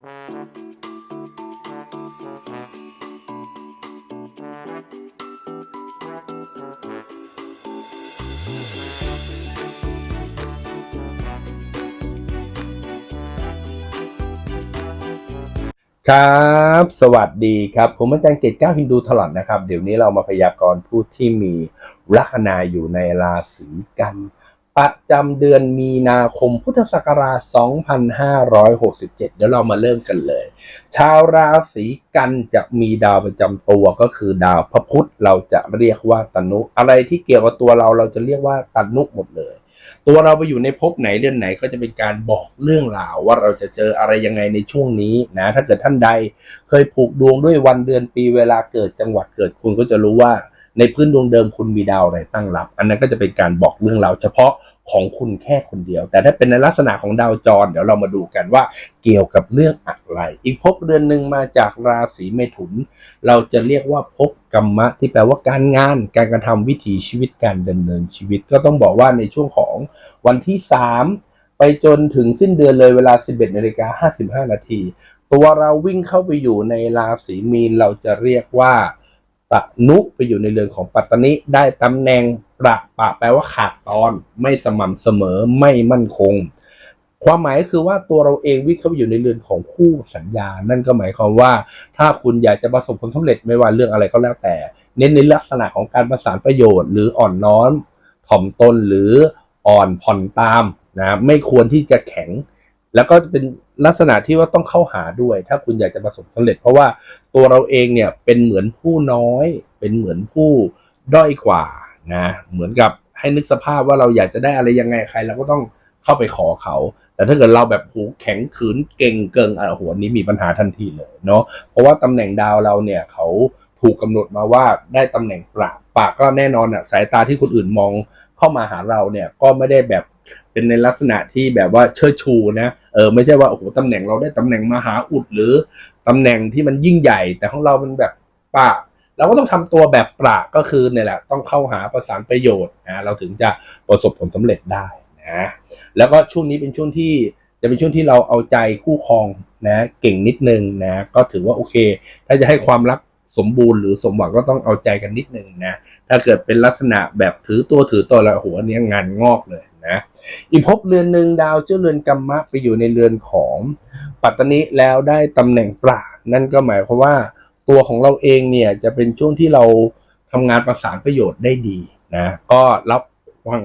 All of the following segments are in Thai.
ครับ สวัสดีครับ ผมอาจารย์เกตก้าฮินดูถลอดนะครับ เดี๋ยวนี้เรามาพยากรณ์ผู้ที่มีลัคนาอยู่ในราศีกัน ประจำเดือนมีนาคมพุทธศักราช 2567 เดี๋ยวเรามาเริ่มกันเลย ชาวราศีกันจะมีดาวประจำตัวก็คือดาวพระพุธเราจะเรียกว่าตนุ อะไรที่เกี่ยวกับตัวเราเราจะเรียกว่าตนุหมดเลย ตัวเราไปอยู่ในภพไหนเดือนไหนก็จะเป็นการบอกเรื่องราวว่าเราจะเจออะไรยังไงในช่วงนี้นะ ถ้าเกิดท่านใดเคยผูกดวงด้วยวันเดือนปีเวลาเกิดจังหวัดเกิดคุณก็จะรู้ว่าในพื้นดวงเดิมคุณมีดาวอะไรตั้งรับ อันนั้นก็จะเป็นการบอกเรื่องราวเฉพาะ ของคุณแค่คนเดียว แต่ถ้าเป็นในลักษณะของดาวจร เดี๋ยวเรามาดูกันว่าเกี่ยวกับเรื่องอะไร อีกภพเดือนหนึ่งมาจากราศีเมถุน เราจะเรียกว่าภพกรรมะ ที่แปลว่าการงาน การกระทำวิถีชีวิตการดำเนินชีวิต ก็ต้องบอกว่าในช่วงของวันที่ 3 ไปจนถึงสิ้นเดือนเลยเวลา 11นาฬิกา55นาทีตัวเราวิ่งเข้าไปอยู่ในราศีมีนเราจะเรียกว่า ปะนุไปอยู่ในเรือนของปัตตนิได้ตำแหน่งประปะแปลว่าขาดตอนไม่สม่ำเสมอไม่มั่นคง ความหมายก็คือว่าตัวเราเองวิ่งเข้าไปอยู่ในเรือนของคู่สัญญา นั่นก็หมายความว่า ถ้าคุณอยากจะประสบผลสำเร็จไม่ว่าเรื่องอะไรก็แล้วแต่ เน้นในลักษณะของการประสานประโยชน์ หรืออ่อนน้อมถ่อมตนหรืออ่อนผ่อนตามนะไม่ควรที่จะแข็ง แล้วก็เป็น ลักษณะที่ว่าต้องเข้าหาด้วย ถ้าคุณอยากจะประสบสำเร็จ เพราะว่าตัวเราเองเนี่ยเป็นเหมือนผู้น้อย เป็นเหมือนผู้ด้อยกว่านะเหมือนกับให้นึกสภาพว่าเราอยากจะได้อะไรยังไงใครเราก็ต้องเข้าไปขอเขา แต่ถ้าเกิดเราแบบหูแข็งขืนเก่งเกิงอะหัวนี้มีปัญหาทันทีเลยเนาะเพราะว่าตำแหน่งดาวเราเนี่ยเขาถูกกำหนดมาว่าได้ตำแหน่งปาบปากก็แน่นอนอะสายตาที่คนอื่นมองเข้ามาหาเราเนี่ยก็ไม่ได้แบบ เป็นในลักษณะที่แบบว่าเชิดชูนะเออไม่ใช่ว่าโอ้โหตำแหน่งเราได้ตำแหน่งมหาอุดหรือตำแหน่งที่มันยิ่งใหญ่ แต่ของเรามันแบบปะเราก็ต้องทำตัวแบบปราก็คือเนี่ยแหละต้องเข้าหาประสานประโยชน์นะเราถึงจะประสบผลสำเร็จได้นะแล้วก็ช่วงนี้เป็นช่วงที่จะเป็นช่วงที่เราเอาใจคู่ครองนะเก่งนิดนึงนะก็ถือว่าโอเค ถ้าจะให้ความรักสมบูรณ์หรือสมหวังก็ต้องเอาใจกันนิดนึงนะถ้าเกิดเป็นลักษณะแบบถือตัวถือตัวแล้วโอ้โหอันนี้งานงอกเลย นะอีกภพเรือนหนึ่งดาวเจ้าเรือนกรรมะไปอยู่ในเรือนของปัตตนิแล้วได้ตำแหน่งปราดนั่นก็หมายความว่าตัวของเราเองเนี่ยจะเป็นช่วงที่เราทำงานประสานประโยชน์ได้ดีนะก็รับฟัง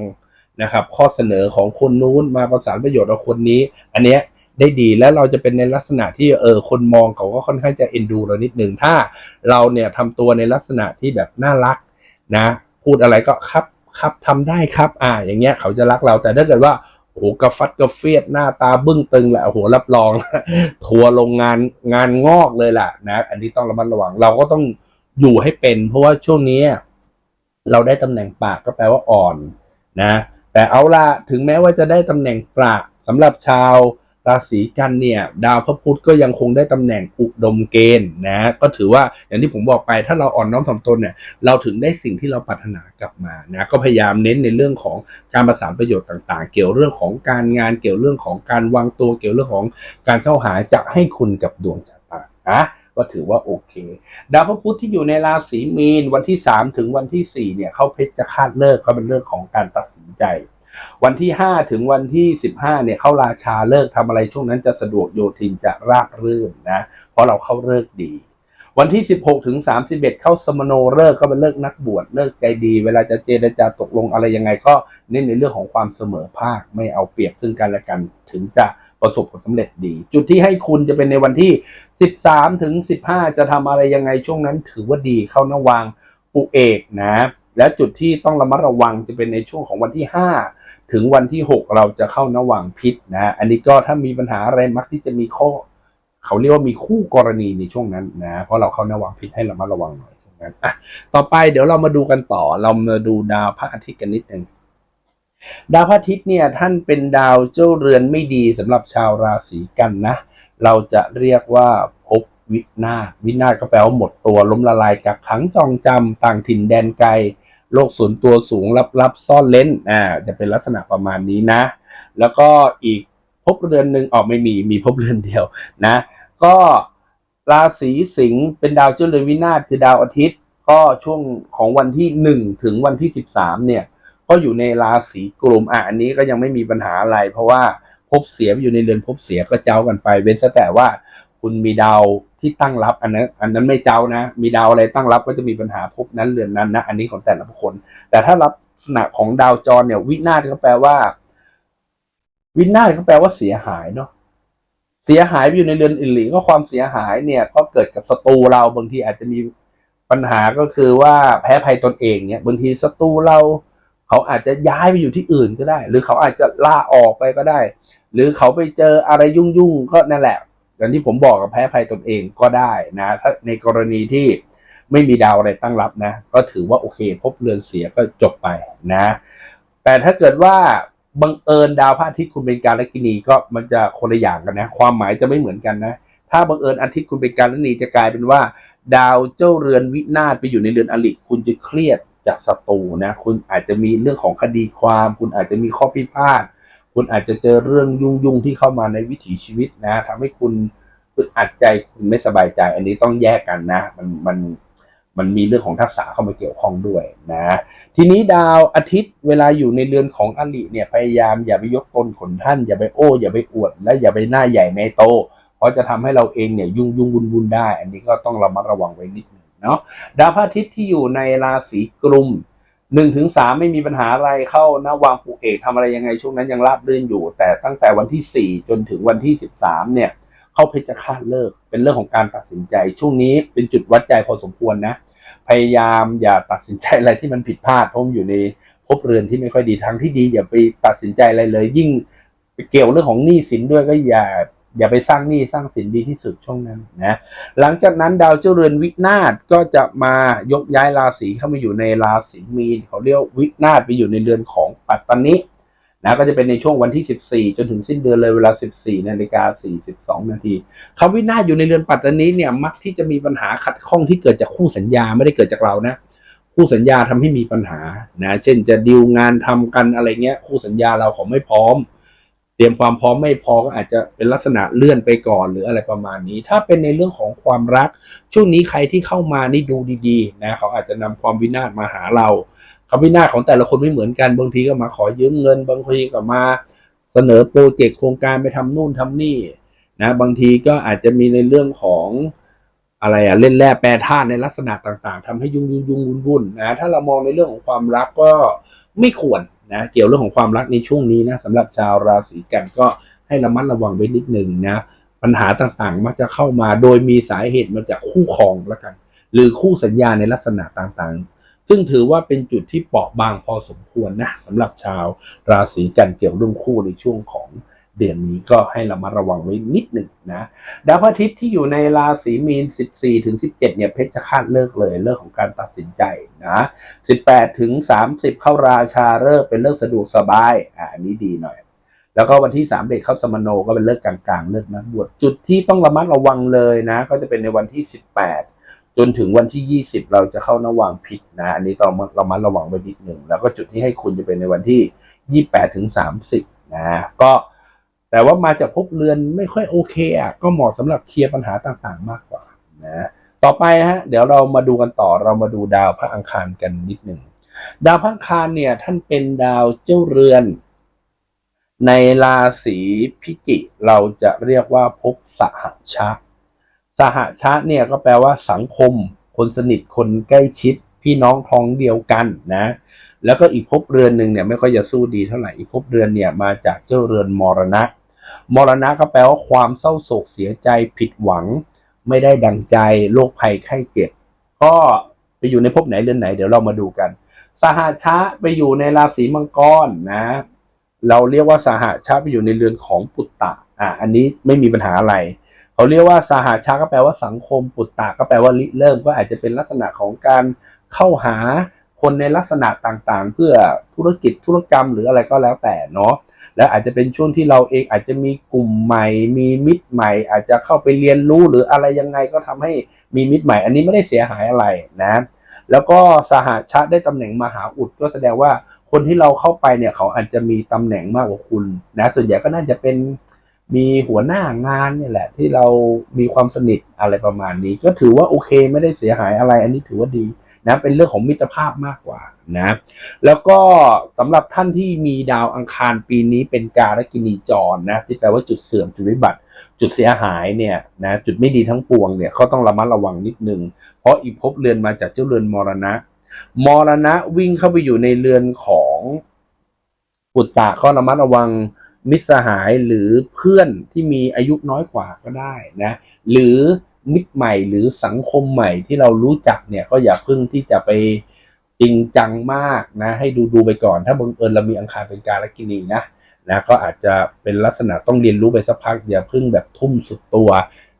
นะครับข้อเสนอของคนนู้นมาประสานประโยชน์กับคนนี้ อันเนี้ยได้ดีแล้วเราจะเป็นในลักษณะที่เออคนมองเขาก็ค่อนข้างจะเอ็นดูเรานิดหนึ่งถ้าเราเนี่ยทำตัวในลักษณะที่แบบน่ารักนะ พูดอะไรก็ครับ ครับทำได้ครับ อ่า อย่างเงี้ยเขาจะรักเรา แต่ถ้าเกิดว่าโอ้โหกระฟัดกระเฟียดหน้าตาบึ้งตึงแหละโอ้โหรับรองทัวร์ลงงานงานงอกเลยล่ะนะ อันนี้ต้องระมัดระวัง เราก็ต้องอยู่ให้เป็น เพราะว่าช่วงนี้ เราได้ตำแหน่งปากก็แปลว่าอ่อนนะ แต่เอาละถึงแม้ว่าจะได้ตำแหน่งปราสำหรับชาว ราศีกันเนี่ย ดาวพระพุธก็ยังคงได้ตำแหน่งอุดมเกณฑ์นะก็ถือว่าอย่างที่ผมบอกไปถ้าเราอ่อนน้อมถ่อมตนเนี่ยเราถึงได้สิ่งที่เราปรารถนากลับมานะก็พยายามเน้นในเรื่องของการประสานประโยชน์ต่าง ๆ เกี่ยวเรื่องของการงานเกี่ยวเรื่องของการวางตัวเกี่ยวเรื่องของการเข้าหาจะให้คุณกับดวงชะตานะก็ถือว่าโอเค ดาวพระพุธที่อยู่ในราศีมีนวันที่ 3 ถึงวันที่4เนี่ยเขาเพชรจะคาดเลิกเขาเป็นเรื่องของการตัดสินใจ วันที่ 5 ถึงวันที่ 15เนี่ยเข้าราชาเลิกทำอะไรช่วงนั้นจะสะดวกโยทินจะราบรื่นนะ เพราะเราเข้าเลิกดี วันที่ 16 ถึง 31 เข้าสมโนเลิกก็เป็นเลิกนักบวชเลิกใจดี เวลาจะเจรจาตกลงอะไรยังไงก็เน้นในเรื่องของความเสมอภาคไม่เอาเปรียบซึ่งกันและกันถึงจะประสบผลสำเร็จดี จุดที่ให้คุณจะเป็นในวันที่ 13 ถึง 15 จะทำอะไรยังไงช่วงนั้น ถือว่าดีเข้านวางปุเอกนะ และจุดที่ต้องระมัดระวังจะเป็นในช่วงของวันที่ 5 ถึงวันที่ 6 เราจะเข้านวังพิษนะอันนี้ก็ถ้ามีปัญหาอะไรมักที่จะมีข้อ เขาเรียกว่ามีคู่กรณีในช่วงนั้นนะเพราะเราเข้านวังพิษให้ระมัดระวังหน่อยช่วงนั้นอะต่อไปเดี๋ยวเรามาดูกันต่อ เรามาดูดาวพระอาทิตย์กันนิดหนึ่งดาวพระอาทิตย์เนี่ยท่านเป็นดาวเจ้าเรือนไม่ดีสำหรับชาวราศีกันนะ เราจะเรียกว่าพบวินาศวินาศก็แปลว่าหมดตัวล้มละลายกักขังจองจำต่างถิ่นแดนไกล โลกส่วนตัวสูงลับๆซ่อนเล้นอ่าจะเป็นลักษณะประมาณนี้นะ แล้วก็อีกภพเรือนหนึ่งออกไม่มีมีภพเรือนเดียวนะ ก็ราศีสิงห์เป็นดาวเจ้าเรือนวินาศคือดาวอาทิตย์ ก็ช่วงของวันที่หนึ่งถึงวันที่สิบสามเนี่ย ก็อยู่ในราศีกลุ่มอะอันนี้ก็ยังไม่มีปัญหาอะไร เพราะว่าภพเสียอยู่ในเรือนภพเสียก็เจ้ากันไป เว้นแต่ว่า คุณมีดาวที่ตั้งรับ อันนั้น อันนั้นไม่เจ้านะ มีดาวอะไรตั้งรับก็จะมีปัญหาภพนั้นเรือนนั้นนะ อันนี้ของแต่ละคน แต่ถ้าลักษณะของดาวจรเนี่ย วินาศก็แปลว่า วินาศก็แปลว่าเสียหายเนาะเสียหายไปอยู่ในเรือนอื่นหรือก็ความเสียหายเนี่ย ก็เกิดกับศัตรูเราบางทีอาจจะมีปัญหาก็คือว่าแพ้ภัยตนเองเนี่ยบางทีศัตรูเราเขาอาจจะย้ายไปอยู่ที่อื่นก็ได้ หรือเขาอาจจะลาออกไปก็ได้ หรือเขาไปเจออะไรยุ่งๆก็นั่นแหละ อย่างที่ผมบอกกับแพ้ภัยตนเองก็ได้นะ ถ้าในกรณีที่ไม่มีดาวอะไรตั้งรับนะ ก็ถือว่าโอเค พบเรือนเสียก็จบไปนะ แต่ถ้าเกิดว่าบังเอิญดาวพระอาทิตย์คุณเป็นการลกินีก็มันจะคนละอย่างกันนะ ความหมายจะไม่เหมือนกันนะ ถ้าบังเอิญอาทิตย์คุณเป็นการลกินีจะกลายเป็นว่า ดาวเจ้าเรือนวินาศไปอยู่ในเรือนอริคุณจะเครียดจากศัตรูนะ คุณอาจจะมีเรื่องของคดีความ คุณอาจจะมีข้อพิพาท คุณอาจจะเจอเรื่องยุ่งๆที่เข้ามาในวิถีชีวิตนะทำให้คุณอึดอัดใจคุณไม่สบายใจ อันนี้ต้องแยกกันนะ มันมันมันมีเรื่องของทักษะเข้ามาเกี่ยวข้องด้วยนะ ทีนี้ดาวอาทิตย์เวลาอยู่ในเรือนของอลิเนี่ยพยายามอย่าไปยกตนขนท่าน อย่าไปโอ้ อย่าไปอวด และอย่าไปหน้าใหญ่ในโต เพราะจะทำให้เราเองเนี่ยยุ่งยุ่งวุ่นวุ่นได้ อันนี้ก็ต้องระมัดระวังไว้นิดนึงเนาะดาวพระอาทิตย์ที่อยู่ในราศีกุม หนึ่งถึงสามไม่มีปัญหาอะไรเข้านะวางปูเอกทำอะไรยังไงช่วงนั้นยังราบรื่นอยู่ แต่ตั้งแต่วันที่สี่จนถึงวันที่สิบสามเนี่ย เข้าเพชฌฆาตเลิก เป็นเรื่องของการตัดสินใจ ช่วงนี้เป็นจุดวัดใจพอสมควรนะ พยายามอย่าตัดสินใจอะไรที่มันผิดพลาดเพราะมอยู่ในภพเรือนที่ไม่ค่อยดีทางที่ดีอย่าไปตัดสินใจอะไรเลย ยิ่งเกี่ยวเรื่องของหนี้สินด้วยก็อย่า อย่าไปสร้างหนี้สร้างสินดีที่สุดช่วงนั้นนะ หลังจากนั้นดาวเจ้าเรือนวินาศก็จะมายกย้ายราศีเข้ามาอยู่ในราศีมีนเขาเรียกวินาศไปอยู่ในเรือนของปัตตานินะก็จะเป็นในช่วงวันที่ 14 จนถึงสิ้นเดือนเลยเวลา 14นาฬิกา42 นาทีคำวินาศอยู่ในเรือนปัตตานีเนี่ยมักที่จะมีปัญหาขัดข้องที่เกิดจากคู่สัญญาไม่ได้เกิดจากเรานะ คู่สัญญาทำให้มีปัญหานะ เช่นจะดีลงานทำกันอะไรเงี้ย คู่สัญญาเราเขาไม่พร้อม เตรียมความพร้อมไม่พอก็อาจจะเป็นลักษณะเลื่อนไปก่อนหรืออะไรประมาณนี้ ถ้าเป็นในเรื่องของความรัก ช่วงนี้ใครที่เข้ามานี่ดูดีๆนะเขาอาจจะนำความวินาศมาหาเราคำวินาศของแต่ละคนไม่เหมือนกันบางทีก็มาขอยืมเงิน บางทีก็มาเสนอโปรเจกต์โครงการไปทำนู่นทำนี่นะบางทีก็อาจจะมีในเรื่องของอะไรอะเล่นแร่แปรธาตุในลักษณะต่างๆทำให้ยุ่งยุ่งยุ่งวุ่นวุ่นนะถ้าเรามองในเรื่องของความรักก็ไม่ควร นะเกี่ยวเรื่องของความรักในช่วงนี้นะสำหรับชาวราศีกันก็ให้ระมัดระวังไว้นิดหนึ่งนะปัญหาต่างๆมักจะเข้ามาโดยมีสาเหตุมาจากคู่ครองแล้วกัน หรือคู่สัญญาในลักษณะต่างๆ ซึ่งถือว่าเป็นจุดที่เปราะบางพอสมควรนะสำหรับชาวราศีกันเกี่ยวเรื่องคู่ในช่วงของ เดือนนี้ก็ให้เระมัดระวังไว้นิดหนึ่งนะดาวพระอาทิตย์ที่อยู่ในราศีมีน 14 ถึง 17 เนี่ยเพชรฆาตเลิกเลยเรื่องของการตัดสินใจนะ 18 ถึง 30 เข้าราชาเลิกเป็นเรื่องสะดวกสบายอ่าอันนี้ดีหน่อย แล้วก็วันที่3เด็กเข้าสมโนก็เป็นเลิกกลางๆ เลิกนักบวชจุดที่ต้องระมัดระวังเลยนะ ก็จะเป็นในวันที่ 18จนถึงวันที่ 20 เราจะเข้านวางผิดนะ อันนี้ต้องระมัดระวังไว้นิดหนึ่ง แล้วก็จุดที่ให้คุณจะเป็นในวันที่ 28 ถึง 30 นะ ก็ แต่ว่ามาจากภพเรือนไม่ค่อยโอเคอะก็เหมาะสำหรับเคลียร์ปัญหาต่างๆ มากกว่านะต่อไปฮะเดี๋ยวเรามาดูกันต่อเรามาดูดาวพระอังคารกันนิดหนึ่งดาวพระอังคารเนี่ย ท่านเป็นดาวเจ้าเรือน ในราศีพิจิกเราจะเรียกว่าภพสหชะสหชะเนี่ยก็แปลว่าสังคม คนสนิทคนใกล้ชิด พี่น้องท้องเดียวกันนะ แล้วก็อีกภพเรือนหนึ่งเนี่ยไม่ค่อยจะสู้ดีเท่าไหร่อีกภพเรือนเนี่ยมาจากเจ้าเรือนมรณะ มรณะก็แปลว่าความเศร้าโศกเสียใจผิดหวัง ไม่ได้ดังใจโรคภัยไข้เจ็บก็ไปอยู่ในภพไหนเรือนไหนเดี๋ยวเรามาดูกัน สหชะไปอยู่ในราศีมังกรนะ เราเรียกว่าสหชาไปอยู่ในเรือนของปุตตะอะอันนี้ไม่มีปัญหาอะไรเขาเรียกว่าสหชาก็แปลว่าสังคมปุตตะก็แปลว่าริเริ่มก็อาจจะเป็นลักษณะของการเข้าหา คนในลักษณะต่างๆ เพื่อธุรกิจธุรกรรมหรืออะไรก็แล้วแต่เนาะและอาจจะเป็นช่วงที่เราเองอาจจะมีกลุ่มใหม่ มีมิตรใหม่ อาจจะเข้าไปเรียนรู้หรืออะไรยังไงก็ทำให้มีมิตรใหม่ อันนี้ไม่ได้เสียหายอะไรนะ แล้วก็สหชาได้ตำแหน่งมหาอุดก็แสดงว่าคนที่เราเข้าไปเนี่ยเขาอาจจะมีตำแหน่งมากกว่าคุณนะส่วนใหญ่ก็น่าจะเป็นมีหัวหน้างานเนี่ยแหละ ที่เรามีความสนิทอะไรประมาณนี้ ก็ถือว่าโอเคไม่ได้เสียหายอะไร อันนี้ถือว่าดี นะเป็นเรื่องของมิตรภาพมากกว่านะแล้วก็สำหรับท่านที่มีดาวอังคารปีนี้เป็นการกินีจรนะที่แปลว่าจุดเสื่อมจุดวิบัติ จุดเสียหายเนี่ยนะจุดไม่ดีทั้งปวงเนี่ยเขาต้องระมัดระวังนิดนึง เพราะอีภพเรือนมาจากเจ้าเรือนมรณะ มรณะวิ่งเข้าไปอยู่ในเรือนของปุตตะก็ระมัดระวังมิตรสหายหรือเพื่อนที่มีอายุน้อยกว่าก็ได้นะ หรือ มิตรใหม่หรือสังคมใหม่ที่เรารู้จักเนี่ยก็อย่าเพิ่งที่จะไปจริงจังมากนะ ให้ดูดูไปก่อน ถ้าบังเอิญเรามีอังคารเป็นการกินีนะนะก็อาจจะเป็นลักษณะต้องเรียนรู้ไปสักพักอย่าเพิ่งแบบทุ่มสุดตัว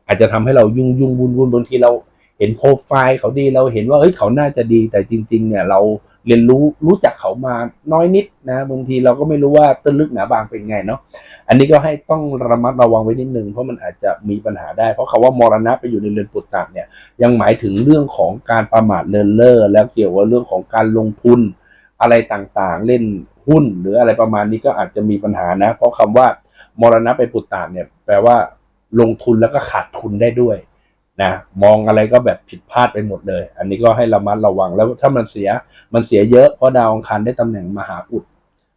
อาจจะทำให้เรายุ่งยุ่งวุ่นวุ่นบางทีเราเห็นโปรไฟล์เขาดีเราเห็นว่าเฮ้ยเขาน่าจะดีแต่จริง ๆ เนี่ยเรา เรียนรู้รู้จักเขามาน้อยนิดนะบางทีเราก็ไม่รู้ว่าต้นลึกหนาบางเป็นไงเนาะอันนี้ก็ให้ต้องระมัดระวังไว้นิดนึงเพราะมันอาจจะมีปัญหาได้ เพราะคาว่ามรณะไปอยู่ในเรือนปุตตะเนี่ยยังหมายถึงเรื่องของการประมาทเลินเล่อแล้วเกี่ยวกับเรื่องของการลงทุนอะไรต่างๆ เล่นหุ้นหรืออะไรประมาณนี้ก็อาจจะมีปัญหานะ เพราะคำว่ามรณะไปปุตตะเนี่ยแปลว่าลงทุนแล้วก็ขาดทุนได้ด้วย นะมองอะไรก็แบบผิดพลาดไปหมดเลย อันนี้ก็ให้ระมัดระวังแล้วถ้ามันเสียมันเสียเยอะเพราะดาวอังคารได้ตำแหน่งมหาอุด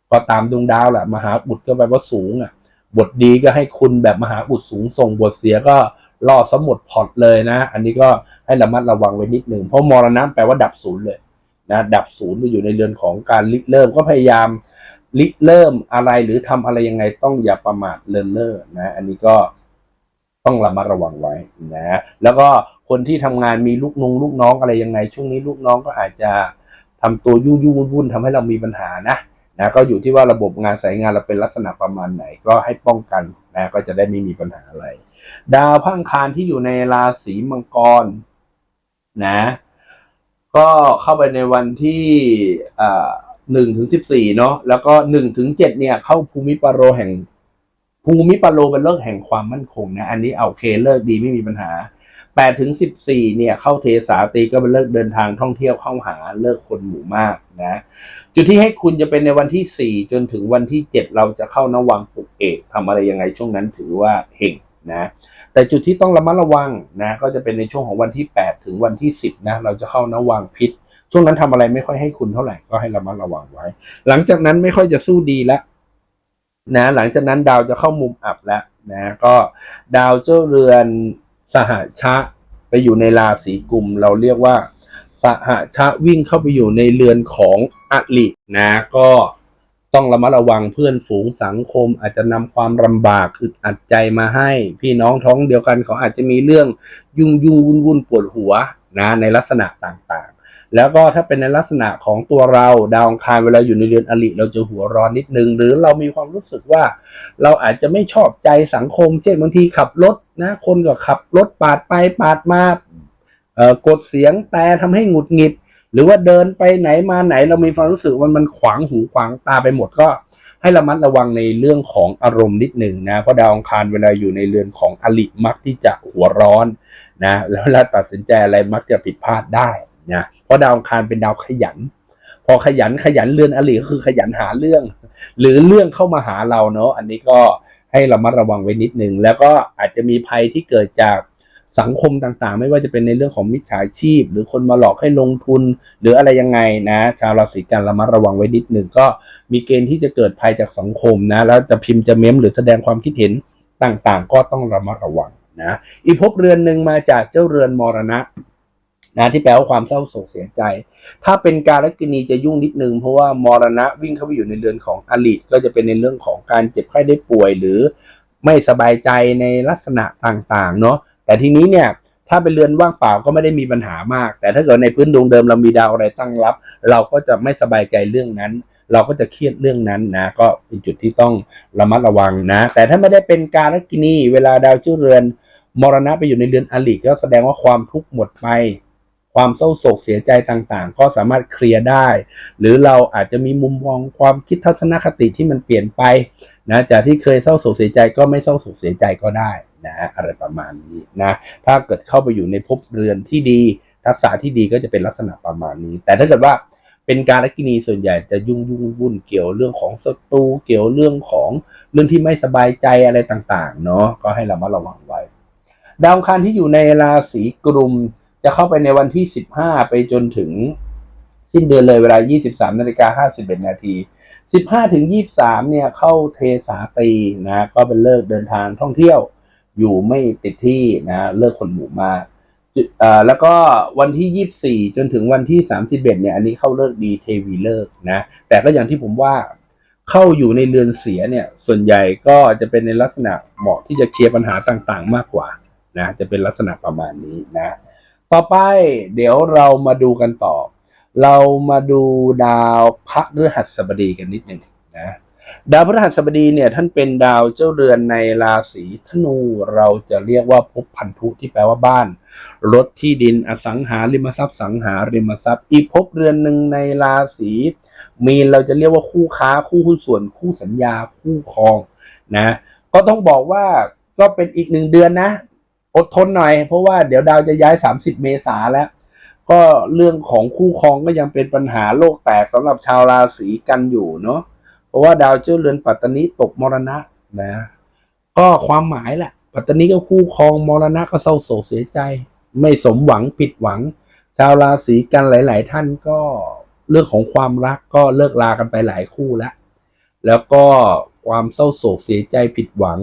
พอตามดวงดาวแหละมหาอุดก็แปลว่าสูงอะ บทดีก็ให้คุณแบบมหาอุดสูงส่งบทเสียก็ล่อสมุดพอร์ตเลยนะ อันนี้ก็ให้ระมัดระวังไว้นิดหนึ่งเพราะมรณะแปลว่าดับศูนย์เลยนะดับศูนย์ไปอยู่ในเรือนของการริเริ่มก็พยายามริเริ่มอะไรหรือทำอะไรยังไงต้องอย่าประมาทเลินเล่อนะ อันนี้ก็ ต้องระมัดระวังไว้นะแล้วก็คนที่ทำงานมีลูกนงลูกน้องอะไรยังไง ช่วงนี้ลูกน้องก็อาจจะทำตัวยุ่ยุ่งวุ่นทำให้เรามีปัญหานะนะก็อยู่ที่ว่าระบบงานสายงานเราเป็นลักษณะประมาณไหนก็ให้ป้องกันนะก็จะได้ไม่มีปัญหาอะไร ดาวพังคารที่อยู่ในราศีมังกรนะก็เข้าไปในวันที่หนึ่งถึงสิบสี่เนาะแล้วก็หนึ่งถึงเจ็ดเนี่ยเข้าภูมิปาโรแห่ง ภูมิปาโรเป็นเลิกแห่งความมั่นคงนะ อันนี้เอาโอเคเลิกดีไม่มีปัญหาแปดถึงสิบสี่เนี่ยเข้าเทสาตีก็เป็นเลิกเดินทางท่องเที่ยวเข้าหาเลิกคนหมู่มากนะจุดที่ให้คุณจะเป็นในวันที่สี่จนถึงวันที่เจ็ดเราจะเข้านวังปุกเอกทำอะไรยังไงช่วงนั้นถือว่าเฮงนะแต่จุดที่ต้องระมัดระวังนะก็จะเป็นในช่วงของวันที่แปดถึงวันที่สิบนะเราจะเข้านวังพิษช่วงนั้นทำอะไรไม่ค่อยให้คุณเท่าไหร่ก็ให้ระมัดระวังไว้ หลังจากนั้นไม่ค่อยจะสู้ดีแล้ว นะหลังจากนั้นดาวจะเข้ามุมอับแล้วนะก็ดาวเจ้าเรือนสหชะไปอยู่ในราศีกุม เราเรียกว่า สหชะวิ่งเข้าไปอยู่ในเรือนของอลินะก็ต้องระมัดระวังเพื่อนฝูงสังคมอาจจะนำความลำบากอึดอัดใจมาให้ พี่น้องท้องเดียวกันเขาอาจจะมีเรื่องยุ่งยุ่งวุ่นวุ่นปวดหัวนะในลักษณะต่างๆ แล้วก็ถ้าเป็นในลักษณะของตัวเราดาวอังคารเวลาอยู่ในเรือนอลิเราจะหัวร้อนนิดนึง หรือเรามีความรู้สึกว่า เราอาจจะไม่ชอบใจสังคม เช่นบางทีขับรถนะคนก็ขับรถปาดไปปาดมาเอ่อกดเสียงแต่ทำให้หงุดหงิด หรือว่าเดินไปไหนมาไหน เรามีความรู้สึกว่ามันขวางหูขวางตาไปหมดก็ให้ระมัดระวังในเรื่องของอารมณ์นิดหนึ่งนะ เพราะดาวอังคารเวลาอยู่ในเรือนของอลิมักที่จะหัวร้อนนะแล้วเวลาตัดสินใจอะไรมักจะผิดพลาดได้ นะเพราะดาวอังคารเป็นดาวขยัน พอขยันขยันเรือนอลิก็คือขยันหาเรื่อง หรือเรื่องเข้ามาหาเราเนาะอันนี้ก็ให้เระมัดระวังไว้นิดนึง แล้วก็อาจจะมีภัยที่เกิดจากสังคมต่างๆ ไม่ว่าจะเป็นในเรื่องของมิจฉาชีพ หรือคนมาหลอกให้ลงทุน หรืออะไรยังไงนะ ชาวราศีกันระมัดระวังไว้นิดหนึ่งก็มีเกณฑ์ที่จะเกิดภัยจากสังคมนะ แล้วจะพิมพ์จะเม้มหรือแสดงความคิดเห็นต่างๆ ก็ต้องระมัดระวังนะอีกภพเรือนหนึ่งมาจากเจ้าเรือนมรณะ นะที่แปลว่าความเศร้าโศกเสียใจ ถ้าเป็นการกินีจะยุ่งนิดนึงเพราะว่ามรณะวิ่งเข้าไปอยู่ในเรือนของอลิก็จะเป็นในเรื่องของการเจ็บไข้ได้ป่วยหรือไม่สบายใจในลักษณะต่างๆเนาะแต่ทีนี้เนี่ยถ้าเป็นเรือนว่างเปล่าก็ไม่ได้มีปัญหามาก แต่ถ้าเกิดในพื้นดวงเดิมเรามีดาวอะไรตั้งรับ เราก็จะไม่สบายใจเรื่องนั้น เราก็จะเครียดเรื่องนั้นนะ ก็เป็นจุดที่ต้องระมัดระวังนะ แต่ถ้าไม่ได้เป็นการกินีเวลาดาวเจ้าเรือนมรณะไปอยู่ในเรือนอลิก็แสดงว่าความทุกข์หมดไป ความเศร้าโศกเสียใจต่างๆ ก็สามารถเคลียร์ได้ หรือเราอาจจะมีมุมมองความคิดทัศนคติที่มันเปลี่ยนไปนะจากที่เคยเศร้าโศกเสียใจก็ไม่เศร้าโศกเสียใจก็ได้นะอะไรประมาณนี้นะถ้าเกิดเข้าไปอยู่ในภพเรือนที่ดี ทักษะที่ดีก็จะเป็นลักษณะประมาณนี้ แต่ถ้าเกิดว่าเป็นการลักินีส่วนใหญ่จะยุ่งยุ่งวุ่นเกี่ยวเรื่องของศัตรูเกี่ยวเรื่องของเรื่องที่ไม่สบายใจอะไรต่างๆ เนาะก็ให้เรามาระวังไว้ ดาวอังคารที่อยู่ในราศีกุม จะเข้าไปในวันที่ 15 ไปจนถึงสิ้นเดือนเลยเวลา 23นาฬิกา51นาที15ถึง23เนี่ยเข้าเทสาตีนะก็เป็นเลิกเดินทางท่องเที่ยวอยู่ไม่ติดที่นะเลิกคนหมู่มากจุดเอ่อแล้วก็วันที่ 24 จนถึงวันที่ 31เนี่ยอันนี้เข้าเลิกดีเทวีเลิกนะแต่ก็อย่างที่ผมว่าเข้าอยู่ในเรือนเสียเนี่ยส่วนใหญ่ก็จะเป็นในลักษณะเหมาะที่จะเคลียร์ปัญหาต่างๆ มากกว่านะจะเป็นลักษณะประมาณนี้นะ ต่อไปเดี๋ยวเรามาดูกันต่อ เรามาดูดาวพระฤหัสบดีกันนิดหนึ่งนะดาวพฤหัสบดีเนี่ยท่านเป็นดาวเจ้าเรือนในราศีธนูเราจะเรียกว่าภพพันธุที่แปลว่าบ้าน รถที่ดินอสังหาริมทรัพย์สังหาริมทรัพย์ อีกภพเรือนหนึ่งในราศีมีนเราจะเรียกว่าคู่ค้าคู่หุ้นส่วนคู่สัญญาคู่ครองนะก็ต้องบอกว่าก็เป็นอีกหนึ่งเดือนนะ อดทนหน่อย เพราะว่าเดี๋ยวดาวจะย้าย 30 เมษาแล้ว ก็เรื่องของคู่ครองก็ยังเป็นปัญหาโลกแตกสำหรับชาวราศีกันอยู่เนาะเพราะว่าดาวเจ้าเรือนปัตตานีตกมรณะนะ ก็ความหมายแหละปัตตานีก็คู่ครองมรณะก็เศร้าโศกเสียใจ ไม่สมหวังผิดหวัง ชาวราศีกันหลาย ๆ ท่านก็เรื่องของความรักก็เลิกลากันไปหลายคู่แล้ว แล้วก็ความเศร้าโศกเสียใจผิดหวัง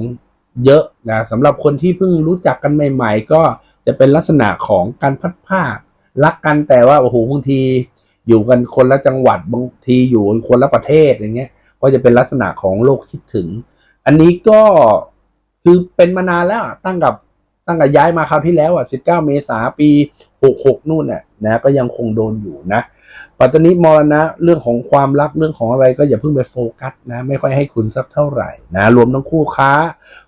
เยอะนะสำหรับคนที่เพิ่งรู้จักกันใหม่ ๆ ก็จะเป็นลักษณะของการพัดผ้ารักกันแต่ว่าโอ้โหบางที อยู่กันคนละจังหวัดบางทีอยู่กันคนละประเทศอย่างเงี้ย ก็จะเป็นลักษณะของโลกคิดถึง อันนี้ก็คือเป็นมานานแล้วตั้งกับตั้งกับย้ายมาคราวที่แล้วอะ 19 เมษาปี 66 นู่นน่ะนะก็ยังคงโดนอยู่นะ ปัตตานีมรณะเรื่องของความรักเรื่องของอะไรก็อย่าเพิ่งไปโฟกัสนะ ไม่ค่อยให้คุณสักเท่าไหร่นะ รวมทั้งคู่ค้า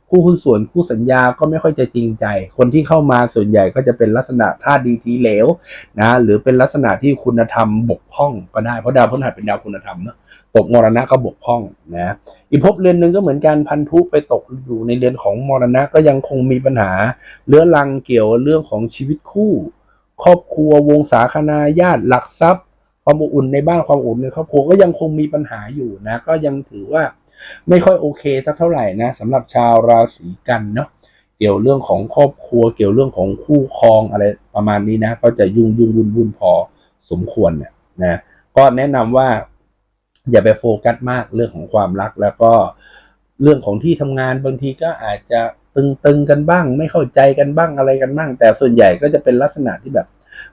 คู่หุ้นส่วนคู่สัญญาก็ไม่ค่อยจะจริงใจ คนที่เข้ามาส่วนใหญ่ก็จะเป็นลักษณะท่าดีทีเหลวนะหรือเป็นลักษณะที่คุณธรรมบกพร่องก็ได้เพราะดาวพฤหัสเป็นดาวคุณธรรมเนอะตกมรณะก็บกพร่องนะอีกภพเรือนหนึ่งก็เหมือนกันพันธุไปตกอยู่ในเรือนของมรณะก็ยังคงมีปัญหาเรื้อรังเกี่ยวเรื่องของชีวิตคู่ ครอบครัววงศาคณาญาติหลักทรัพย์ความอบอุ่นในบ้านความอบอุ่นในครอบครัวก็ยังคงมีปัญหาอยู่นะ ก็ยังถือว่า ไม่ค่อยโอเคสักเท่าไหร่นะสำหรับชาวราศีกันเนาะเกี่ยวเรื่องของครอบครัว เกี่ยวเรื่องของคู่ครองอะไรประมาณนี้นะก็จะยุ่งยุ่งวุ่นวุ่นพอสมควรเนี่ยนะก็แนะนำว่าอย่าไปโฟกัสมากเรื่องของความรัก แล้วก็เรื่องของที่ทำงานบางทีก็อาจจะตึงๆกันบ้าง ไม่เข้าใจกันบ้างอะไรกันบ้าง แต่ส่วนใหญ่ก็จะเป็นลักษณะที่แบบ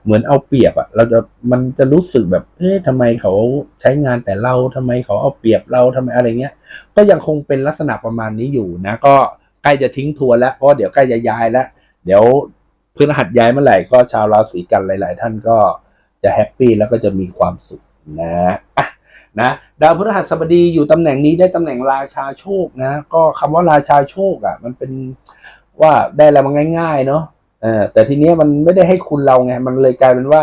เหมือนเอาเปรียบอะเราจะมันจะรู้สึกแบบ เอ๊ะทำไมเขาใช้งานแต่เราทำไมเขาเอาเปรียบเราทำไมอะไรเงี้ย ก็ยังคงเป็นลักษณะประมาณนี้อยู่นะ ก็ใกล้จะทิ้งทัวร์แล้วเพราะเดี๋ยวใกล้จะย้ายแล้ว เดี๋ยวพฤหัสย้ายเมื่อไหร่ก็ชาวราศีกันหลาย ๆ ท่านก็จะแฮปปี้แล้วก็จะมีความสุขนะอะนะดาวพฤหัสบดีอยู่ตำแหน่งนี้ได้ตำแหน่งราชาโชคนะ ก็คำว่าราชาโชคอะ มันเป็นว่าได้อะไรมาง่าย ๆ เนาะ แต่ทีเนี้ยมันไม่ได้ให้คุณเราไง มันเลยกลายเป็นว่า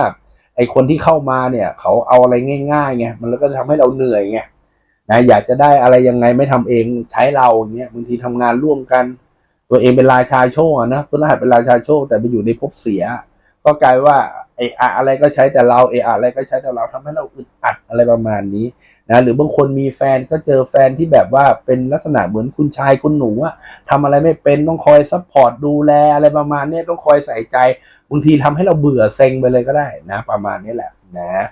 ไอคนที่เข้ามาเนี่ย เขาเอาอะไรง่ายๆไง มันแล้วก็ทำให้เราเหนื่อยไงนะอยากจะได้อะไรยังไงไม่ทำเองใช้เราอย่างเงี้ยบางทีทำงานร่วมกัน ตัวเองเป็นราชาโชคอะนะพฤหัสเป็นราชาโชคแต่ไปอยู่ในภพเสีย ก็กลายว่าไออะอะไรก็ใช้แต่เราเออะอะไรก็ใช้แต่เราทำให้เราอึดอัดอะไรประมาณนี้ นะหรือบางคนมีแฟนก็เจอแฟนที่แบบว่าเป็นลักษณะเหมือนคุณชายคุณหนูอะทำอะไรไม่เป็นต้องคอยซัพพอร์ตดูแลอะไรประมาณนี้ต้องคอยใส่ใจบางทีทำให้เราเบื่อเซ็งไปเลยก็ได้นะ ประมาณนี้แหละนะ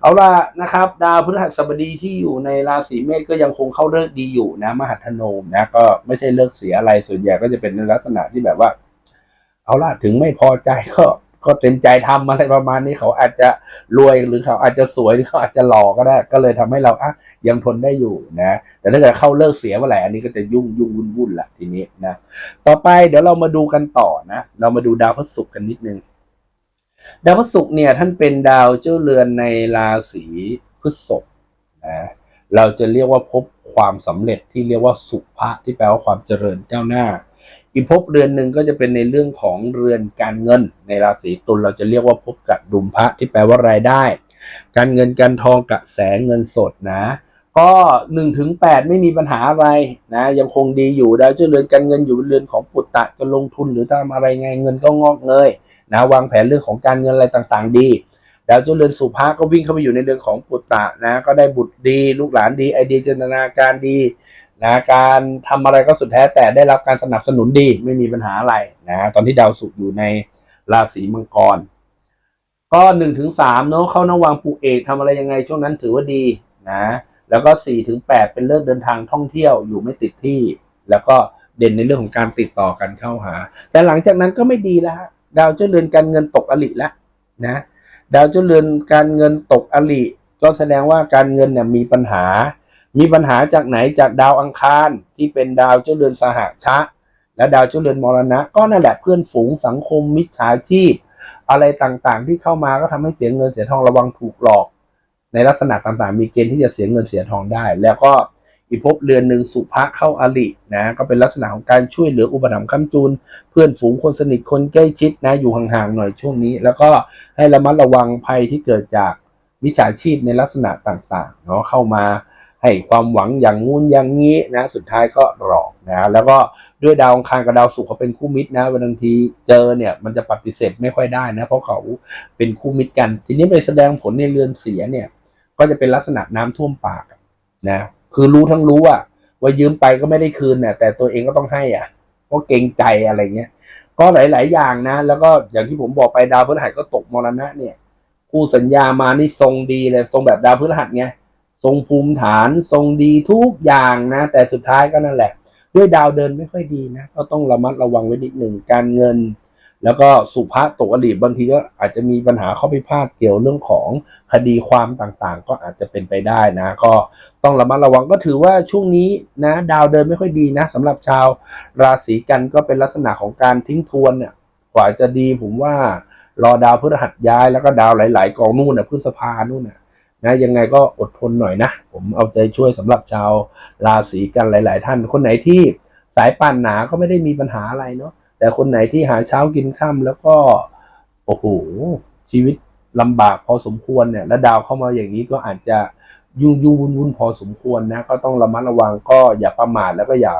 เอาล่ะนะครับ ดาวพฤหัสบดีที่อยู่ในราศีเมษก็ยังคงเข้าเลิกดีอยู่นะ มหัทโนมนะก็ไม่ใช่เลิกเสียอะไรส่วนใหญ่ก็จะเป็นในลักษณะที่แบบว่า เอาล่ะถึงไม่พอใจก็ ก็เต็มใจทำอะไรประมาณนี้เขาอาจจะรวยหรือเขาอาจจะสวยหรือเขาอาจจะหล่อก็ได้ ก็เลยทำให้เราอะยังทนได้อยู่นะ แต่ถ้าเกิดเข้าเลิกเสียเมื่อไหร่อันนี้ก็จะยุ่งยุ่งวุ่นวุ่นละทีนี้นะต่อไปเดี๋ยวเรามาดูกันต่อนะ เรามาดูดาวพฤหัสกันนิดนึงดาวพฤหัสเนี่ย ท่านเป็นดาวเจ้าเรือนในราศีพฤษภนะเราจะเรียกว่าพบความสำเร็จที่เรียกว่าสุภะที่แปลว่าความเจริญก้าวหน้า อีกภพเรือนหนึ่งก็จะเป็นในเรื่องของเรือนการเงิน ในราศีตุลเราจะเรียกว่าภพกัดดุมพระที่แปลว่ารายได้ การเงินการทองกระแสเงินสดนะ ก็หนึ่งถึงแปดไม่มีปัญหาอะไรนะ ยังคงดีอยู่ดาวเจ้าเรือนการเงินอยู่เรือนของปุตตะจะลงทุนหรือทำอะไรไงเงินก็งอกเงยนะวางแผนเรื่องของการเงินอะไรต่างๆ ดีดาวเจ้าเรือนสุภาก็วิ่งเข้าไปอยู่ในเรือนของปุตตะนะ ก็ได้บุตรดี ลูกหลานดีไอเดียจินตนาการดี นะการทำอะไรก็สุดแท้แต่ได้รับการสนับสนุนดีไม่มีปัญหาอะไรนะตอนที่ดาวศุกร์อยู่ในราศีมังกร ก็หนึ่งถึงสามเนาะเข้านวังปูเอกทำอะไรยังไงช่วงนั้นถือว่าดีนะแล้วก็สี่ถึงแปดเป็นเรื่องเดินทางท่องเที่ยวอยู่ไม่ติดที่ แล้วก็เด่นในเรื่องของการติดต่อกันเข้าหา แต่หลังจากนั้นก็ไม่ดีแล้วดาวเจ้าเรือนการเงินตกอลิแล้วนะดาวเจ้าเรือนการเงินตกอลิก็แสดงว่าการเงินเนี่ยมีปัญหา มีปัญหาจากไหนจากดาวอังคารที่เป็นดาวเจ้าเรือนสหชะ และดาวเจ้าเรือนมรณะ ก็นั่นแหละเพื่อนฝูงสังคมมิจฉาชีพ อะไรต่างๆ ที่เข้ามาก็ทำให้เสียเงินเสียทองระวังถูกหลอก ในลักษณะต่างๆ มีเกณฑ์ที่จะเสียเงินเสียทองได้ แล้วก็อีกภพเรือนหนึ่งสุภะเข้าอลินะก็เป็นลักษณะของการช่วยเหลืออุปถัมภ์ค้ำจูน เพื่อนฝูงคนสนิทคนใกล้ชิดนะอยู่ห่างๆหน่อยช่วงนี้ แล้วก็ให้ระมัดระวังภัยที่เกิดจากมิจฉาชีพในลักษณะต่างๆเนาะเข้ามา ให้ความหวังอย่างงู้นอย่างนี้นะสุดท้ายก็หลอกนะแล้วก็ด้วยดาวองคารกับดาวศุกร์เขาเป็นคู่มิตรนะบางทีเจอเนี่ยมันจะปฏิเสธไม่ค่อยได้นะเพราะเขาเป็นคู่มิตรกัน ทีนี้ไปแสดงผลในเรือนเสียเนี่ย ก็จะเป็นลักษณะน้ำท่วมปากนะคือรู้ทั้งรู้อะว่ายืมไปก็ไม่ได้คืนเนี่ยแต่ตัวเองก็ต้องให้อะเพราะเกรงใจอะไรเงี้ยก็หลาย ๆ อย่างนะ แล้วก็อย่างที่ผมบอกไปดาวพฤหัสก็ตกมรณะเนี่ยคู่สัญญามานี่ทรงดีเลยทรงแบบดาวพฤหัสไง ทรงภูมิฐานทรงดีทุกอย่างนะ แต่สุดท้ายก็นั่นแหละ ด้วยดาวเดินไม่ค่อยดีนะ ก็ต้องระมัดระวังไว้นิดหนึ่งการเงิน แล้วก็สุภาษตกอดีตบางทีก็อาจจะมีปัญหาข้อพิพาทเกี่ยวเรื่องของคดีความต่างๆ ก็อาจจะเป็นไปได้นะ ก็ต้องระมัดระวังก็ถือว่าช่วงนี้นะ ดาวเดินไม่ค่อยดีนะสำหรับชาวราศีกันก็เป็นลักษณะของการทิ้งทวนเนี่ยกว่าจะดีผมว่ารอดาวพฤหัสย้ายแล้วก็ดาวหลาย ๆ กองนู่นน่ะพฤษภานู่นน่ะ นะยังไงก็อดทนหน่อยนะ ผมเอาใจช่วยสำหรับชาวราศีกันหลาย ๆ ท่าน คนไหนที่สายป่านหนาก็ไม่ได้มีปัญหาอะไรเนาะแต่คนไหนที่หาเช้ากินค่ำแล้วก็โอ้โหชีวิตลำบากพอสมควรเนี่ย แล้วดาวเข้ามาอย่างนี้ก็อาจจะยุ่งยุ่งวุ่นวุ่นพอสมควรนะ ก็ต้องระมัดระวังก็อย่าประมาทแล้วก็อย่า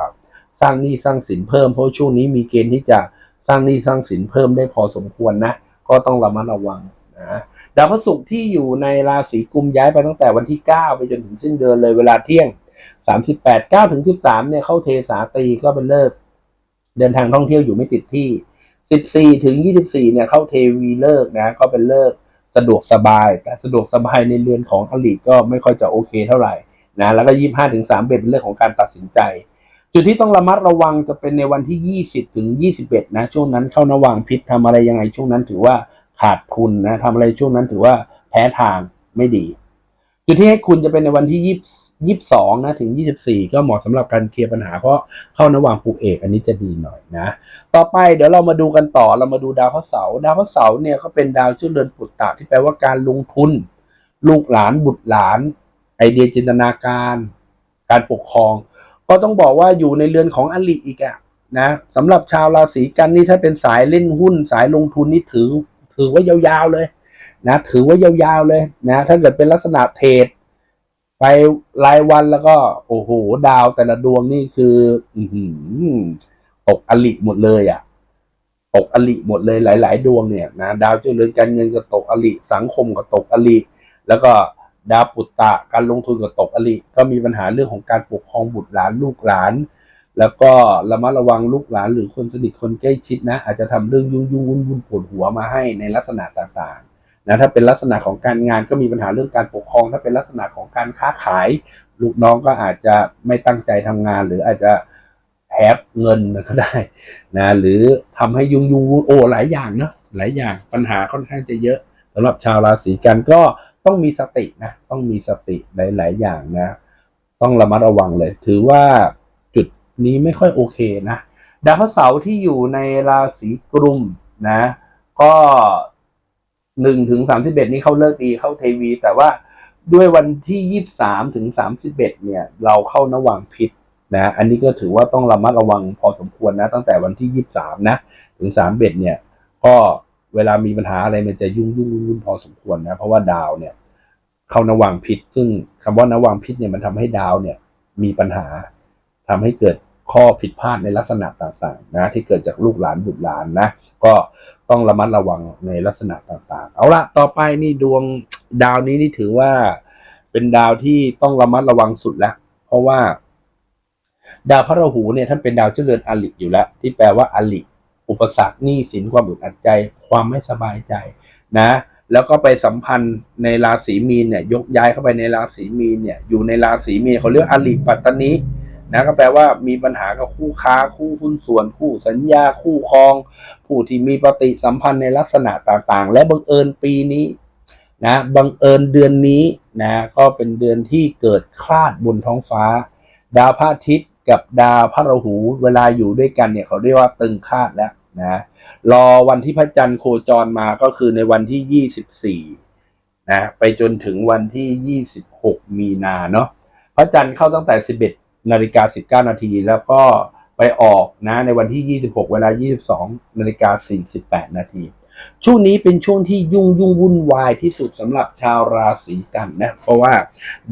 สร้างหนี้สร้างสินเพิ่มเพราะช่วงนี้มีเกณฑ์ที่จะสร้างหนี้สร้างสินเพิ่มได้พอสมควรนะ ก็ต้องระมัดระวังนะ ดาวพฤหัสที่อยู่ในราศีกุมย้ายไปตั้งแต่วันที่ 9 ไปจนถึงสิ้นเดือนเลยเวลาเที่ยง 38 9ถึง13เนี่ยเข้าเทสาตีก็เป็นเลิกเดินทางท่องเที่ยวอยู่ไม่ติดที่ 14 ถึง 24เนี่ยเข้าเทวีเลิกนะก็เป็นเลิกสะดวกสบาย แต่สะดวกสบายในเรือนของอลีก็ไม่ค่อยจะโอเคเท่าไหร่นะแล้วก็ 25ถึง3เป็นเรื่องของการตัดสินใจ จุดที่ต้องระมัดระวังจะเป็นในวันที่ 20ถึง21นะช่วงนั้นเข้านวางพิษทำอะไรยังไงช่วงนั้นถือว่า ขาดทุนนะทำอะไรช่วงนั้นถือว่าแพ้ทางไม่ดี จุดที่ให้คุณจะเป็นในวันที่20 22นะถึง24ก็เหมาะสำหรับการเคลียร์ปัญหาเพราะเข้านวางผูกเอกอันนี้จะดีหน่อยนะ ต่อไปเดี๋ยวเรามาดูกันต่อเรามาดูดาวพระเสาร์ดาวพระเสาร์เนี่ยก็เป็นดาวชื่อเรือนปุตตะที่แปลว่าการลงทุน ลูกหลานบุตรหลาน ไอเดียจินตนาการ การปกครอง ก็ต้องบอกว่าอยู่ในเรือนของอลิอีกอะนะสำหรับชาวราศีกันนี่ถ้าเป็นสายเล่นหุ้นสายลงทุนนี่ถือ ถือว่ายาวๆเลย นะ ถือว่ายาวๆเลยนะ ถ้าเกิดเป็นลักษณะเทรดไปรายวันแล้วก็ โอ้โห ดาวแต่ละดวงนี่คือ อืออตกอลิหมดเลยอะตกอลิหมดเลยหลาย ๆ ดวงเนี่ยนะดาวเจ้าเรือนการเงินก็ตกอลิสังคมก็ตกอลิแล้วก็ดาวปุตตะการลงทุนก็ตกอลิก็มีปัญหาเรื่องของการปกครองบุตรหลานลูกหลาน แล้วก็ระมัดระวังลูกหลานหรือคนสนิทคนใกล้ชิดนะ อาจจะทำเรื่องยุ่งยุ่งวุ่นวุ่นปวดหัวมาให้ในลักษณะต่างๆนะถ้าเป็นลักษณะของการงานก็มีปัญหาเรื่องการปกครอง ถ้าเป็นลักษณะของการค้าขาย ลูกน้องก็อาจจะไม่ตั้งใจทำงาน หรืออาจจะแอบเงินก็ได้นะหรือทำให้ยุ่งยุ่งโอ้หลายอย่างเนอะหลายอย่างปัญหาค่อนข้างจะเยอะสำหรับชาวราศีกันก็ต้องมีสตินะต้องมีสติหลาย ๆ อย่างนะ ต้องระมัดระวังเลย ถือว่า นี้ไม่ค่อยโอเคนะดาวพระเสาร์ที่อยู่ในราศีกุมนะ ก็หนึ่งถึงสามสิบเอ็ดนี้เขาเลิกดีเข้าเทวี แต่ว่าด้วยวันที่ยี่สามถึงสามสิบเอ็ดเนี่ย เราเข้านวังพิษนะอันนี้ก็ถือว่าต้องระมัดระวังพอสมควรนะ ตั้งแต่วันที่ยี่สามนะ ถึงสามเบ็ดเนี่ย ก็เวลามีปัญหาอะไรมันจะยุ่งยุ่งยุ่งพอสมควรนะ เพราะว่าดาวเนี่ย เข้านวังพิษ ซึ่งคำว่านวังพิษเนี่ยมันทำให้ดาวเนี่ย มีปัญหา ทำให้เกิดข้อผิดพลาดในลักษณะต่างๆนะที่เกิดจากลูกหลานบุตรหลานนะก็ต้องระมัดระวังในลักษณะต่างๆ เอาละต่อไปนี่ดวงดาวนี้นี่ถือว่าเป็นดาวที่ต้องระมัดระวังสุดแล้ว เพราะว่า ดาวพระราหูเนี่ยท่านเป็นดาวเจริญอลิอยู่แล้ว ที่แปลว่าอลิอุปสรรคหนี้สินความอึดอัดใจ ความไม่สบายใจนะ แล้วก็ไปสัมพันธ์ในราศีมีนเนี่ย ยกย้ายเข้าไปในราศีมีนเนี่ย อยู่ในราศีมีนเขาเรียกอลิปัตตนิ นะก็แปลว่ามีปัญหากับคู่ค้าคู่หุ้นส่วน คู่สัญญาคู่ครอง ผู้ที่มีปฏิสัมพันธ์ในลักษณะต่างๆ และบังเอิญปีนี้นะบังเอิญเดือนนี้นะก็เป็นเดือนที่เกิดคลาดบนท้องฟ้า ดาวพระอาทิตย์กับดาวพระราหูเวลาอยู่ด้วยกันเนี่ยเขาเรียกว่าตึงคาดแล้วนะรอวันที่พระจันทร์โคจรมาก็คือในวันที่ 24นะไปจนถึงวันที่ 26 มีนาเนาะพระจันทร์เข้าตั้งแต่ 11 นาฬิกา 19 นาที แล้วก็ไปออกนะในวันที่ 26 เวลา 22 นาฬิกา 48 นาที ช่วงนี้เป็นช่วงที่ยุ่งยุ่งวุ่นวายที่สุดสำหรับชาวราศีกันนะ เพราะว่า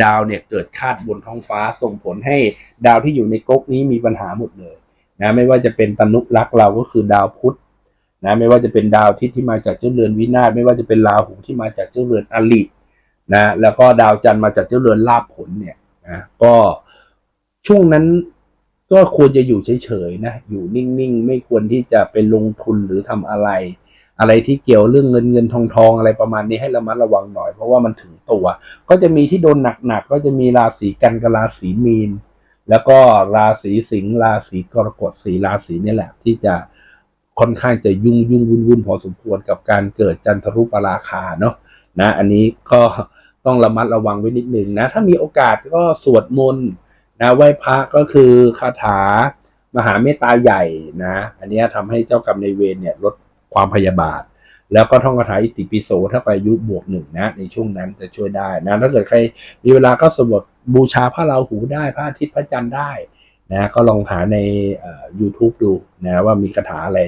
ดาวเนี่ยเกิดคาดบนท้องฟ้าส่งผลให้ดาวที่อยู่ในก๊กนี้มีปัญหาหมดเลยนะไม่ว่าจะเป็นตนุรักเราก็คือดาวพุธนะไม่ว่าจะเป็นดาวทิตที่มาจากเจ้าเรือนวินาศไม่ว่าจะเป็นราหูที่มาจากเจ้าเรือนอลินะแล้วก็ดาวจันทร์มาจากเจ้าเรือนลาภผลเนี่ยนะก็ ช่วงนั้นก็ควรจะอยู่เฉยๆนะ อยู่นิ่งๆ ไม่ควรที่จะไปลงทุนหรือทำอะไร อะไรที่เกี่ยวเรื่องเงินเงินทองทองอะไรประมาณนี้ให้ระมัดระวังหน่อย เพราะว่ามันถึงตัว ก็จะมีที่โดนหนักๆ ก็จะมีราศีกันกับราศีมีน แล้วก็ราศีสิงห์ราศีกรกฎสีราศีนี่แหละ ที่จะค่อนข้างจะยุ่งยุ่งวุ่นวุ่นพอสมควรกับการเกิดจันทรุปราคาเนาะนะ อันนี้ก็ต้องระมัดระวังไว้นิดนึงนะ ถ้ามีโอกาสก็สวดมนต์ นะไหว้พระก็คือคาถามหาเมตตาใหญ่นะ อันนี้ยทำให้เจ้ากรรมในเวรเนี่ยลดความพยาบาท แล้วก็ท่องคาถาอิติปิโสถ้าไปยุบวกหนึ่งนะ ในช่วงนั้นจะช่วยได้นะ ถ้าเกิดใครมีเวลาก็สวดบูชาพระราหูได้พระอาทิตย์พระจันทร์ได้นะก็ลองหาใน YouTube ดูนะว่ามีคาถาอะไร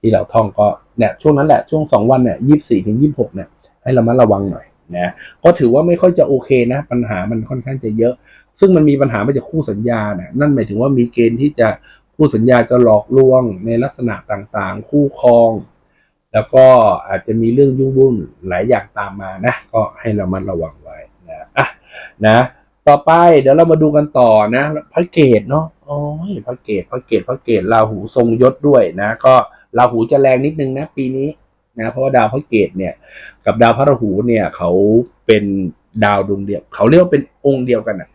ที่เราท่องก็เนี่ยช่วงนั้นแหละช่วงสองวันเนี่ยยี่สี่ถึงยี่หกเนี่ยให้เรามาระวังหน่อย นะก็ถือว่าไม่ค่อยจะโอเคนะ ปัญหามันค่อนข้างจะเยอะ ซึ่งมันมีปัญหามาจากคู่สัญญานะนั่นหมายถึงว่ามีเกณฑ์ที่จะคู่สัญญาจะหลอกลวงในลักษณะต่างๆ คู่ครอง แล้วก็อาจจะมีเรื่องยุ่งวุ่นหลายอย่างตามมานะ ก็ให้เรามัดระวังไว้นะอะนะต่อไปเดี๋ยวเรามาดูกันต่อนะพระเกตเนาะโอ้ยพระเกตพระเกตพระเกตราหูทรงยศด้วยนะ ก็ราหูจะแรงนิดนึงนะ ปีนี้ นะเพราะว่าดาวพระเกตเนี่ยกับดาวพระราหูเนี่ยเขาเป็นดาวดวงเดียว เขาเรียกว่าเป็นองค์เดียวกันอะ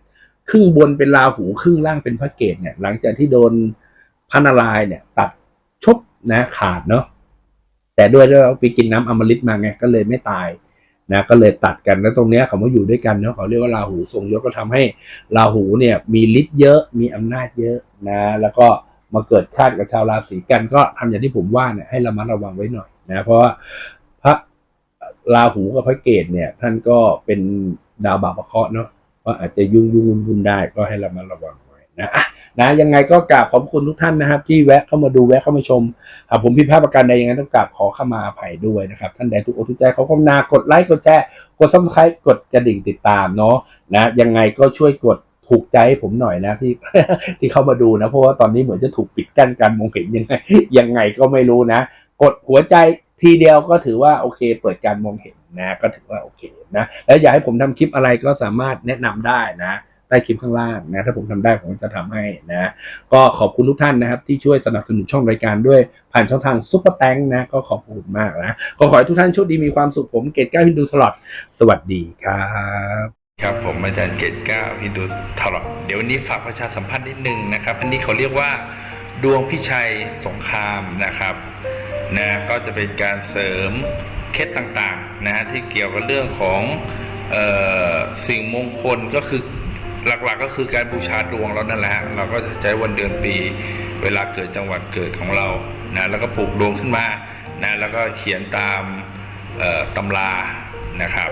ครึ่งบนเป็นราหูครึ่งล่างเป็นพระเกตเนี่ย หลังจากที่โดนพระนารายเนี่ย ตัดชบนะขาดเนาะแต่ด้วยด้วยว่าไปกินน้ำอมฤตมาไงก็เลยไม่ตายนะก็เลยตัดกันแล้วตรงเนี้ยเขามาอยู่ด้วยกันเนาะเขาเรียกว่าราหูทรงยศก็ทำให้ราหูเนี่ยมีฤทธิ์เยอะมีอำนาจเยอะนะ แล้วก็ มาเกิดคาดกับชาวราศีกันก็ทำอย่างที่ผมว่าเนี่ยให้ระมัดระวังไว้หน่อยนะเพราะว่าพระราหูกับพระเกตเนี่ย ท่านก็เป็นดาวบาปเคราะห์เนาะก็อาจจะยุ่งยุ่งวุ่นวุ่นได้ก็ให้รามาระวังไว้นะอะนะยังไงก็กราบขอบคุณทุกท่านนะครับ ที่แวะเข้ามาดูแวะเข้ามาชมหากผมผิดพลาดประการใดยังไงต้องกราบขอเข้ามาอภัยด้วยนะครับ ท่านใดทุกอกทุกใจเขาก็นากดไลค์กดแชร์กดซับสไครต์กดกระดิ่งติดตามเนาะนะยังไงก็ช่วยกด ถูกใจให้ผมหน่อยนะที่ที่เข้ามาดูนะ เพราะว่าตอนนี้เหมือนจะถูกปิดกั้นการมองเห็นยังไงยังไงก็ไม่รู้นะ กดหัวใจทีเดียวก็ถือว่าโอเค เปิดการมองเห็นนะ ก็ถือว่าโอเคนะแล้วอยากให้ผมทำคลิปอะไรก็สามารถแนะนำได้นะใต้คลิปข้างล่างนะถ้าผมทำได้ผมจะทำให้นะ ก็ขอบคุณทุกท่านนะครับ ที่ช่วยสนับสนุนช่องรายการด้วยผ่านช่องทางซุปเปอร์แตงนะก็ขอบคุณมากนะ ก็ขอให้ทุกท่านโชคดีมีความสุขผมเกตก้าฮินดูตลอดสวัสดีครับ ครับผมอาจารย์เกตเก้าฮินดูทลอเดี๋ยววันนี้ฝากประชาสัมพันธ์นิดนึงนะครับ อันนี้เขาเรียกว่าดวงพิชัยสงครามนะครับนะก็จะเป็นการเสริมเคล็ดต่างๆนะฮะที่เกี่ยวกับเรื่องของออสิ่งมงคลก็คือหลักๆก็คือการบูชาดวงเรานั่นแหละเราก็จะใช้วันเดือนปี เวลาเกิดจังหวัดเกิดของเรานะแล้วก็ผูกดวงขึ้นมานะแล้วก็เขียนตามตำรานะครับ